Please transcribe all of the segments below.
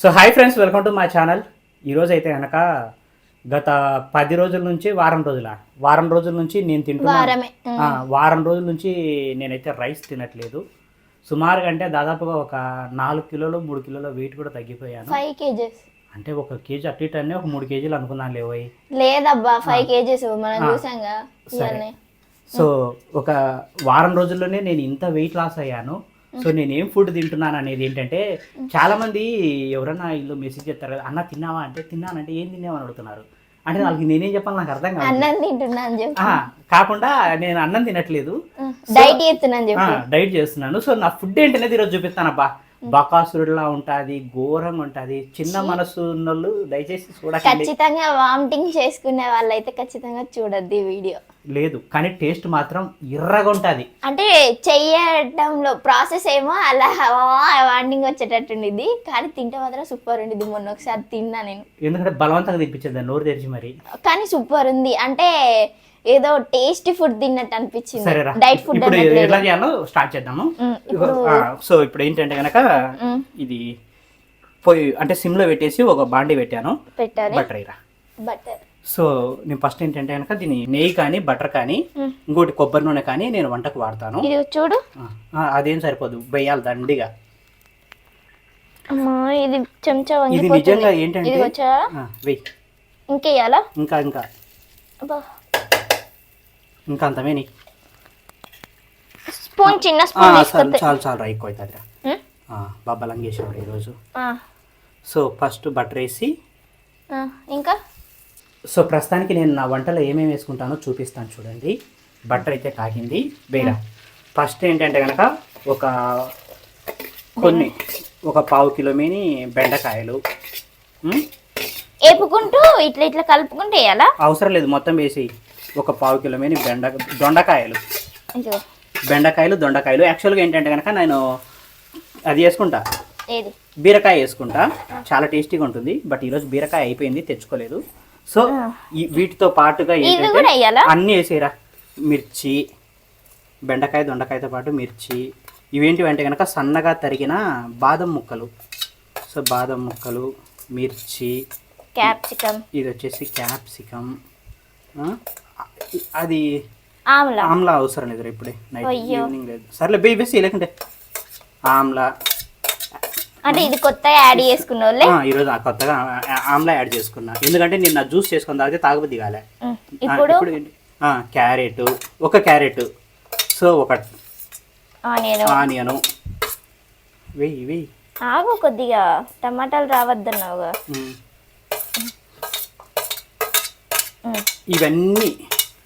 So hi friends welcome to my channel. ఈరోజు అయితే కనుక గత పది రోజుల నుంచి వారం రోజుల వారం రోజుల నుంచి నేను తింటున్నా వారం రోజుల నుంచి నేనైతే రైస్ తినట్లేదు. సుమారుగా అంటే దాదాపుగా ఒక నాలుగు కిలోలు మూడు కిలోల వెయిట్ కూడా తగ్గిపోయాను. Five kgs. అంటే ఒక కేజీ అటు ఇటు అన్నీ ఒక మూడు కేజీలు అనుకున్నాను లేవోయ్ లేదబ్బా ఫైవ్ కేజెస్ మనం. చూసాంగా సరే. సో ఒక వారం రోజుల్లోనే నేను ఇంత వెయిట్ లాస్ అయ్యాను. సో నేను ఏం ఫుడ్ తింటున్నాను అనేది ఏంటంటే చాలా మంది ఎవరన్నా ఇల్లు మెసేజ్ చేస్తారు కదా అన్న తిన్నావా? అంటే తిన్నానంటే ఏం తిన్నావని అడుగుతున్నారు. అంటే వాళ్ళకి నేనేం చెప్పాలి నాకు అర్థం కాదు. కాకుండా నేను అన్నం తినట్లేదు. డైట్ చేస్తున్నా అని చెప్పు. డైట్ చేస్తున్నాను. సో నా ఫుడ్ ఏంటనేది ఈరోజు చూపిస్తానబ్బా. బకాసురుడిలా ఉంటుంది ఘోరంగా ఉంటుంది చిన్న మనసు ఉన్నోళ్ళు దయచేసి చూడకండి. ఖచ్చితంగా వామిటింగ్ చేసుకునే వాళ్ళైతే ఖచ్చితంగా చూడద్దు ఈ వీడియో లేదు కానీ టేస్ట్ మాత్రం ఎర్రగా ఉంటుంది అంటే చెయ్యడంలో ప్రాసెస్ ఏమో అలా వామిటింగ్ వచ్చేటట్టుండిద్ది కానీ తింటే మాత్రం సూపర్ ఉండిద్ది మొన్న ఒకసారి తిన్నా నేను. ఎందుకంటే బలవంతంగా తినిపించేది నోరు తెరిచి మరి. కానీ సూపర్ ఉంది అంటే ఏదో టేస్టీ ఫుడ్ తిన్నట్టు అనిపించింది. డైట్ ఫుడ్ చేయాలో స్టార్ట్ చేద్దాము. సో ఇప్పుడు ఏంటంటే కనుక ఇది పొయ్యి అంటే సిమ్లో పెట్టేసి ఒక బాండి పెట్టాను. బటర్ అయ్యరా బటర్. సో నేను ఫస్ట్ ఏంటంటే కనుక దీన్ని నెయ్యి కానీ బటర్ కానీ. ఇంకోటి కొబ్బరి నూనె కానీ నేను వంటకు వాడతాను. చూడు. అదేం సరిపోదు. వేయాలి దండిగా. ఇది చెంచా ఇది నిజంగా ఏంటంటే వెయ్యి ఇంకేయాలా? ఇంకా ఇంకా. ఇంకా అంతమేని స్పూన్ చిన్న స్పూన్ చాలు చాలు రా ఎక్కువ అవుతుందిరా ఉమ్, బాబా లంగేసేవాడు ఈరోజు. సో ఫస్ట్ బటర్ వేసి ఇంకా? సో ప్రస్తుతానికి నేను నా వంటలో ఏమేమి వేసుకుంటానో చూపిస్తాను చూడండి. బటర్ అయితే కాగింది. వేరా ఫస్ట్ ఏంటంటే కనుక ఒక కొన్ని ఒక పావు కిలో మీని బెండకాయలు. ఉమ్, ఏపుకుంటూ ఇట్లా ఇట్లా కలుపుకుంటూ వేయాలా? అవసరం లేదు. మొత్తం వేసి ఒక పావు కిలో మీని బెండ దొండకాయలు. బెండకాయలు దొండకాయలు. యాక్చువల్గా ఏంటంటే కనుక నేను అది వేసుకుంటా. బీరకాయ వేసుకుంటా. చాలా టేస్టీగా ఉంటుంది. బట్ ఈరోజు బీరకాయ అయిపోయింది. తెచ్చుకోలేదు. సో వీటితో పాటుగా ఏంటంటే వేయాలా? అన్నీ వేసేరా మిర్చి బెండకాయ దొండకాయతో పాటు మిర్చి. ఇవేంటివి అంటే కనుక సన్నగా తరిగిన బాదం ముక్కలు. సో బాదం ముక్కలు మిర్చి క్యాప్సికమ్ ఇది వచ్చేసి క్యాప్సికమ్ అది ఆమ్లా. ఆమ్లా అవసరం లేదు ఇప్పుడే. నైట్. ఈవినింగ్ లేదు. సర్లే బే వేసి లేకుంటే. ఆమ్లా. అంటే ఇది కొత్తగా యాడ్ చేసుకున్న వాళ్ళే ఈరోజు ఆ కొత్తగా ఆమ్లా యాడ్ చేసుకున్నా. ఎందుకంటే నేను నా జ్యూస్ చేసుకున్న తాగితే తాగబుద్ది కాలే. ఇప్పుడు? క్యారెట్ ఒక క్యారెట్ సో ఒక ఆనియను. వెయ్యి వెయ్యి ఆగు కొద్దిగా. టమాటాలు రావద్దన్నావుగా. ఉమ్, ఇవన్నీ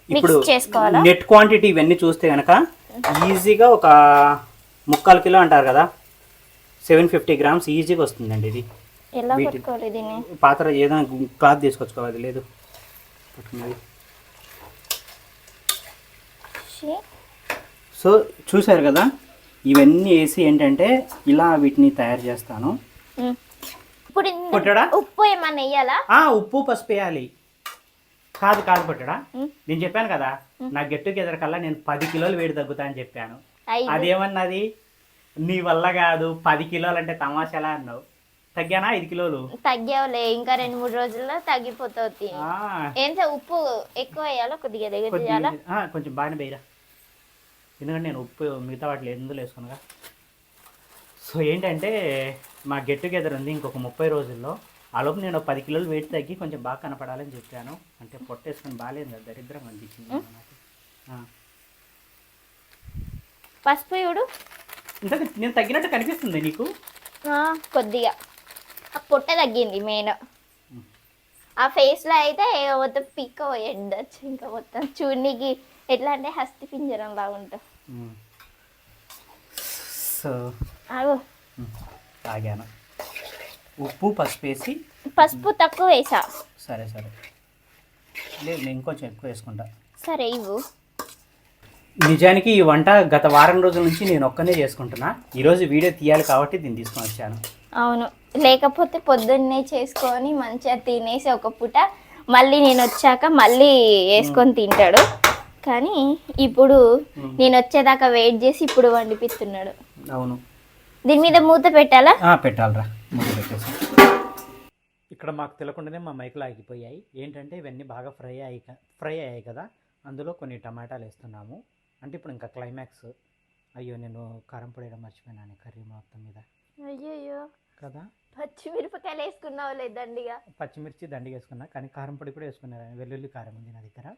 ఇప్పుడు చేసుకోవాలా? నెట్ క్వాంటిటీ ఇవన్నీ చూస్తే కనుక ఈజీగా ఒక ముక్కాలు కిలో అంటారు కదా సెవెన్ ఫిఫ్టీ గ్రామ్స్ ఈజీగా వస్తుందండి ఇది. ఎలా వీటి- పట్టుకోవాలి దీన్ని? పాత్ర ఏదైనా క్లాత్ తీసుకొచ్చుకోవాలి లేదు. పట్టుకున్నది. సో చూశారు కదా ఇవన్నీ వేసి ఏంటంటే ఇలా వీటిని తయారు చేస్తాను? ఉప్పు ఏమన్నా వేయాలా? ఉప్పు పసుపు వేయాలి. కాదు కాదు పట్టడా. నేను చెప్పాను కదా నా గెట్ టుగెదర్ కల్లా నేను పది కిలోలు వేడి తగ్గుతా అని చెప్పాను. అదేమన్నది? నీ వల్ల కాదు పది కిలోలు అంటే తమాషాలా అన్నావు? తగ్గానా ఐదు కిలోలు? తగ్గావులే ఇంకా రెండు మూడు రోజుల్లో తగ్గిపోతుంది. ఏంటో ఉప్పు ఎక్కువ వేయాలా? కొద్దిగా దగ్గర చేయాలా? కొంచెం బాగానే వేయరా. ఎందుకంటే నేను ఉప్పు మిగతా వాటిలో ఎందులో వేసుకున్నాగా సో ఏంటంటే మా గెట్ టుగెదర్ ఉంది ఇంకొక ముప్పై రోజుల్లో. ఆ లోపు నేను ఒక పది కిలోలు వెయిట్ తగ్గి కొంచెం బాగా కనపడాలని చెప్పాను. అంటే పొట్టేసుకొని బాగాలేదు కదా దరిద్రంగా అనిపించింది. పసుపు చూడు. ఇంతకు నేను తగ్గినట్టు కనిపిస్తుంది నీకు? ఆ, కొద్దిగా. ఆ పొట్ట తగ్గింది మెయిన్. ఆ ఫేస్లో అయితే మొత్తం పిక్క పోయచ్చు ఇంకా మొత్తం. చూడనికి ఎట్లా అంటే హస్తి పింజరం ఉమ్. సో ఆగు. తాగాను. ఉప్పు పసుపు వేసి. పసుపు తక్కువ వేసా. సరే సరే. లేదు నేను ఇంకొంచెం ఎక్కువ వేసుకుంటా. సరే ఇవ్వు. నిజానికి ఈ వంట గత వారం రోజుల నుంచి నేను ఒక్కనే చేసుకుంటున్నా. ఈరోజు వీడియో తీయాలి కాబట్టి దీన్ని తీసుకొని వచ్చాను. అవును. లేకపోతే పొద్దున్నే చేసుకొని మంచిగా తినేసి ఒక పూట మళ్ళీ నేను వచ్చాక మళ్ళీ వేసుకొని తింటాడు. కానీ ఇప్పుడు నేను వచ్చేదాకా వెయిట్ చేసి ఇప్పుడు వండిపిస్తున్నాడు. అవును. దీని మీద మూత పెట్టాలా? పెట్టాలిరా. మూత పెట్టేసి. ఇక్కడ మాకు తెలియకుండానే మా మైకులు ఆగిపోయాయి. ఏంటంటే ఇవన్నీ బాగా ఫ్రై అయ్యి ఫ్రై అయ్యాయి కదా. అందులో కొన్ని టమాటాలు వేస్తున్నాము. అంటే ఇప్పుడు ఇంకా క్లైమాక్స్ అయ్యో నేను కారం పొడి వేయడం మర్చిపోయినాను కర్రీ మొత్తం మీద. అయ్యయ్యో. కదా? పచ్చిమిరపకాయలు వేసుకున్నావు లేదండిగా? పచ్చిమిర్చి దండిగా వేసుకున్నా కానీ కారం పొడి కూడా వేసుకున్నాను వెల్లుల్లి కారం ఉంది నా దగ్గర.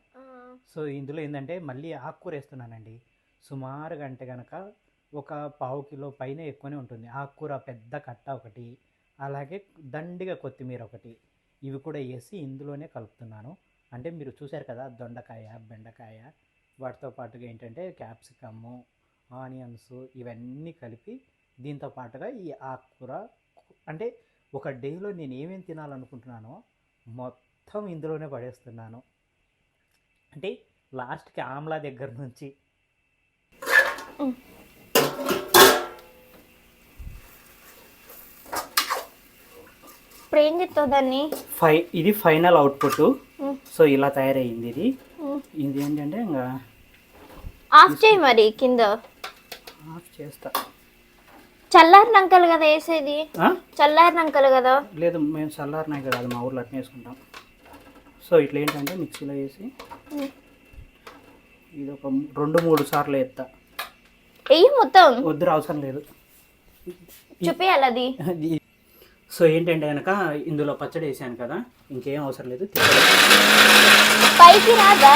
సో ఇందులో ఏంటంటే మళ్ళీ ఆకుకూర వేస్తున్నానండి. సుమారుగా అంటే కనుక ఒక పావు కిలో పైన ఎక్కువనే ఉంటుంది. ఆకుకూర పెద్ద కట్ట ఒకటి అలాగే దండిగా కొత్తిమీర ఒకటి. ఇవి కూడా వేసి ఇందులోనే కలుపుతున్నాను. అంటే మీరు చూశారు కదా దొండకాయ బెండకాయ వాటితో పాటుగా ఏంటంటే క్యాప్సికము ఆనియన్స్ ఇవన్నీ కలిపి దీంతో పాటుగా ఈ ఆకుకూర అంటే ఒక డేలో నేను ఏమేమి తినాలనుకుంటున్నానో మొత్తం ఇందులోనే పడేస్తున్నాను. అంటే లాస్ట్కి ఆమ్లా దగ్గర నుంచి. ఇప్పుడు ఏం చెప్తావు దాన్ని? ఫై ఇది ఫైనల్ అవుట్పుట్. సో ఇలా తయారయ్యింది ఇది. ఇది ఏంటంటే ఇంకా ఆఫ్ చేయి మరి కింద. ఆఫ్ చేస్తా. చల్లారినాకలు కదా వేసేది? చల్లారినాకలు కదా? లేదు మేము చల్లారినాయి కదా అది మా ఊర్లో అట్నే వేసుకుంటాం. సో ఇట్లా ఏంటంటే మిక్సీలో వేసి. ఇది ఒక రెండు మూడు సార్లు ఎత్తా వెయ్యి మొత్తం? వద్దు అవసరం లేదు. చూపించాలి అది. సో ఏంటంటే కనుక ఇందులో పచ్చడి వేసాను కదా ఇంకేం అవసరం లేదు. పైకి రాదా?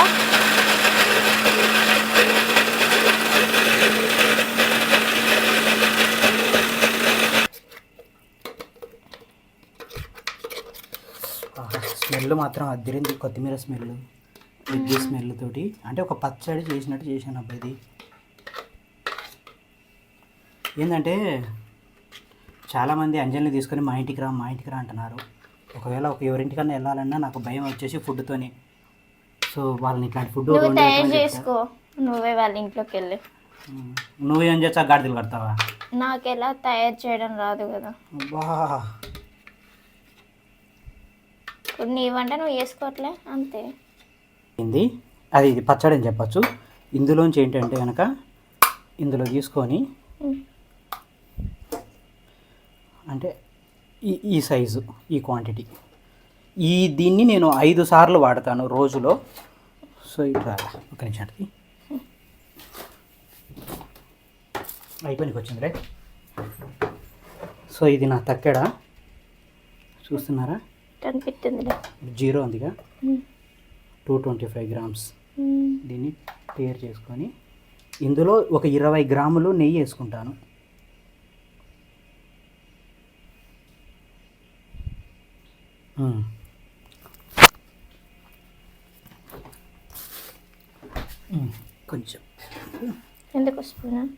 స్మెల్ మాత్రం అద్దరింది కొత్తిమీర స్మెల్ వెజ్జి స్మెల్ తోటి. అంటే ఒక పచ్చడి చేసినట్టు చేశాను అబ్బాయి ఇది. ఏంటంటే చాలామంది అంజలిని తీసుకొని మా ఇంటికి రా మా ఇంటికి రా అంటున్నారు. ఒకవేళ ఒక ఎవరింటికన్నా వెళ్ళాలన్నా నాకు భయం వచ్చేసి ఫుడ్తోనే. సో వాళ్ళని ఇట్లాంటి ఫుడ్ నువ్వు తయారు చేసుకో. నువ్వే వాళ్ళ ఇంట్లోకి వెళ్ళి. నువ్వేం చేస్తా గాడిదలు కడతావా? నాకు ఎలా తయారు చేయడం రాదు కదా. ఇప్పుడు నీ వంట నువ్వు చేసుకోవట్లే? అంతే. ఇది అది ఇది పచ్చడి అని చెప్పచ్చు. ఇందులోంచి ఏంటంటే కనుక ఇందులో తీసుకొని. అంటే ఈ ఈ సైజు ఈ క్వాంటిటీ ఈ దీన్ని నేను ఐదు సార్లు వాడతాను రోజులో. సో ఇట్లా ఒక నిమిషానికి. అయిపోయినకి వచ్చింది రే సో ఇది నా తక్కెడ? చూస్తున్నారా? జీరో ఉందిగా టూ ట్వంటీ ఫైవ్ గ్రామ్స్. దీన్ని క్లియర్ చేసుకొని ఇందులో ఒక ఇరవై గ్రాములు నెయ్యి వేసుకుంటాను మ్మ్. మ్మ్. కొంచెం. ఎందుకు స్పూన్.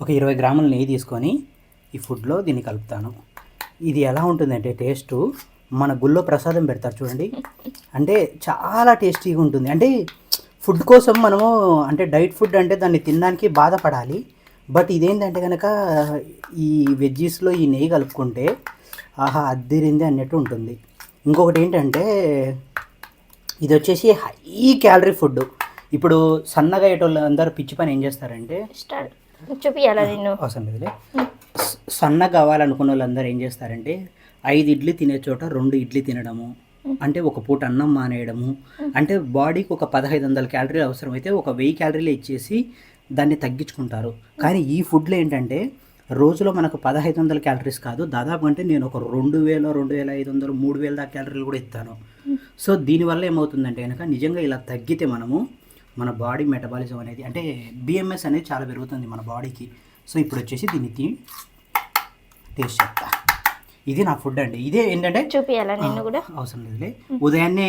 ఒక ఇరవై గ్రాముల నెయ్యి తీసుకొని ఈ ఫుడ్లో దీన్ని కలుపుతాను. ఇది ఎలా ఉంటుందంటే టేస్ట్ మన గుళ్ళో ప్రసాదం పెడతారు చూడండి. అంటే చాలా టేస్టీగా ఉంటుంది. అంటే ఫుడ్ కోసం మనము అంటే డైట్ ఫుడ్ అంటే దాన్ని తినడానికి బాధపడాలి. బట్ ఇదేంటంటే కనుక ఈ వెజ్జీస్లో ఈ నెయ్యి కలుపుకుంటే ఆహా అద్దిరింది అన్నట్టు ఉంటుంది. ఇంకొకటి ఏంటంటే ఇది వచ్చేసి హై క్యాలరీ ఫుడ్ ఇప్పుడు సన్నగా అయ్యేటోళ్ళు అందరూ పిచ్చి పని ఏం చేస్తారంటే చూపించాలా అవసరం లేదులే సన్నగా కావాలనుకున్న వాళ్ళందరూ ఏం చేస్తారంటే ఐదు ఇడ్లీ తినే చోట రెండు ఇడ్లీ తినడము అంటే ఒక పూట అన్నం మానేయడము. అంటే బాడీకి ఒక పదహైదు వందల క్యాలరీలు అవసరమైతే ఒక వెయ్యి క్యాలరీలు ఇచ్చేసి దాన్ని తగ్గించుకుంటారు. కానీ ఈ ఫుడ్లో ఏంటంటే రోజులో మనకు పదహైదు వందల క్యాలరీస్ కాదు. దాదాపు అంటే నేను ఒక రెండు వేల రెండు వేల ఐదు వందలు మూడు వేల దాకా క్యాలరీలు కూడా ఇస్తాను. సో దీనివల్ల ఏమవుతుందంటే కనుక నిజంగా ఇలా తగ్గితే మనము మన బాడీ మెటబాలిజం అనేది అంటే బిఎంఎస్ అనేది చాలా పెరుగుతుంది మన బాడీకి. సో ఇప్పుడు వచ్చేసి దీన్ని తిని టేస్ట్ చెప్తా ఇది నా ఫుడ్ అండి. ఇదే ఏంటంటే కూడా? అవసరం లేదులే. ఉదయాన్నే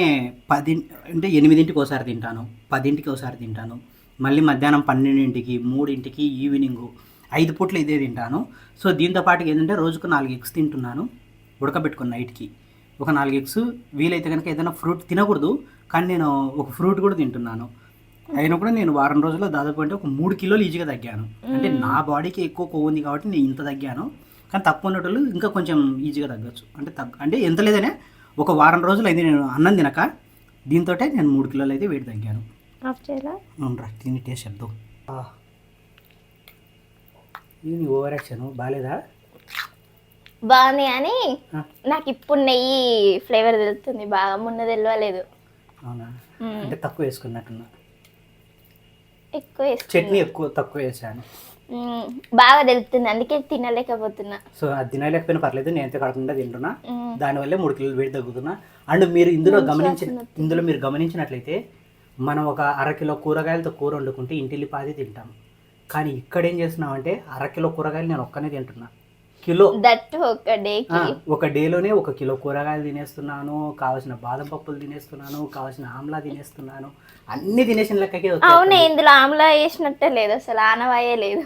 పది అంటే ఎనిమిదింటికి ఒకసారి తింటాను. పదింటికి ఒకసారి తింటాను. మళ్ళీ మధ్యాహ్నం పన్నెండింటికి మూడింటికి ఈవినింగ్ ఐదు పూట్లు ఇదే తింటాను. సో దీంతో పాటు ఏంటంటే రోజుకు నాలుగు ఎగ్స్ తింటున్నాను ఉడకబెట్టుకున్న నైట్కి. ఒక నాలుగు ఎగ్స్ వీలైతే కనుక ఏదైనా ఫ్రూట్ తినకూడదు కానీ నేను ఒక ఫ్రూట్ కూడా తింటున్నాను. అయినా కూడా నేను వారం రోజుల్లో దాదాపు అంటే ఒక మూడు కిలోలు ఈజీగా తగ్గాను. అంటే నా బాడీకి ఎక్కువ కొవ్వు ఉంది కాబట్టి నేను ఇంత తగ్గాను. కానీ తక్కువ ఉన్నటోళ్ళు ఇంకా కొంచెం ఈజీగా తగ్గొచ్చు. అంటే తగ్గ అంటే ఎంత లేదనే ఒక వారం రోజులు అయితే నేను అన్నం తినక దీంతో నేను మూడు కిలోలు అయితే వెయిట్ తగ్గాను. అవునరా తిని టేస్ట్ చెప్తావు ఇది ఓవర్ యాక్షన్ బాగాలేదా బాగుంది కానీ ఆ, నాకు ఇప్పుడు నెయ్యి ఫ్లేవర్ తెలుస్తుంది బాగా మొన్న తెలియలేదు అవునా. అంటే తక్కువ వేసుకున్నట్టున్నా. ఎక్కువ. చట్నీ ఎక్కువ తక్కువ వేసాను. బాగా తెలుస్తుంది అందుకే తినలేకపోతున్నా. సో అది తినలేకపోయినా పర్లేదు నేను ఎంత కాకుండా తింటున్నా. దానివల్లే మూడు కిలోలు వెయిట్ తగ్గుతున్నా. అండ్ మీరు ఇందులో గమనించిన ఇందులో మీరు గమనించినట్లయితే మనం ఒక అరకిలో కూరగాయలతో కూర వండుకుంటే ఇంటిల్లి పాది తింటాం. కానీ ఇక్కడ ఏం చేస్తున్నామంటే అరకిలో కూరగాయలు నేను ఒక్కనే తింటున్నా. కిలో. దట్టు ఒక డేకి ఒక డేలోనే ఒక కిలో కూరగాయలు తినేస్తున్నాను కావాల్సిన బాదం పప్పులు తినేస్తున్నాను కావాల్సిన ఆమ్లా తినేస్తున్నాను అన్ని తినేసిన లెక్కకే. అవును ఇందులో ఆమ్లా వేసినట్టే లేదు అసలు ఆనవాయే లేదు.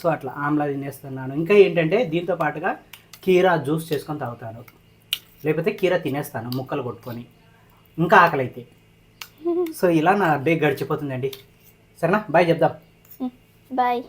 సో అట్లా ఆమ్లా తినేస్తున్నాను. ఇంకా ఏంటంటే దీంతో పాటుగా కీరా జ్యూస్ చేసుకొని తాగుతాను. లేకపోతే కీరా తినేస్తాను ముక్కలు కొట్టుకొని. ఇంకా ఆకలి అయితే సో ఇలా నా డే గడిచిపోతుందండి. సరేనా? బాయ్ చెప్దాం. బాయ్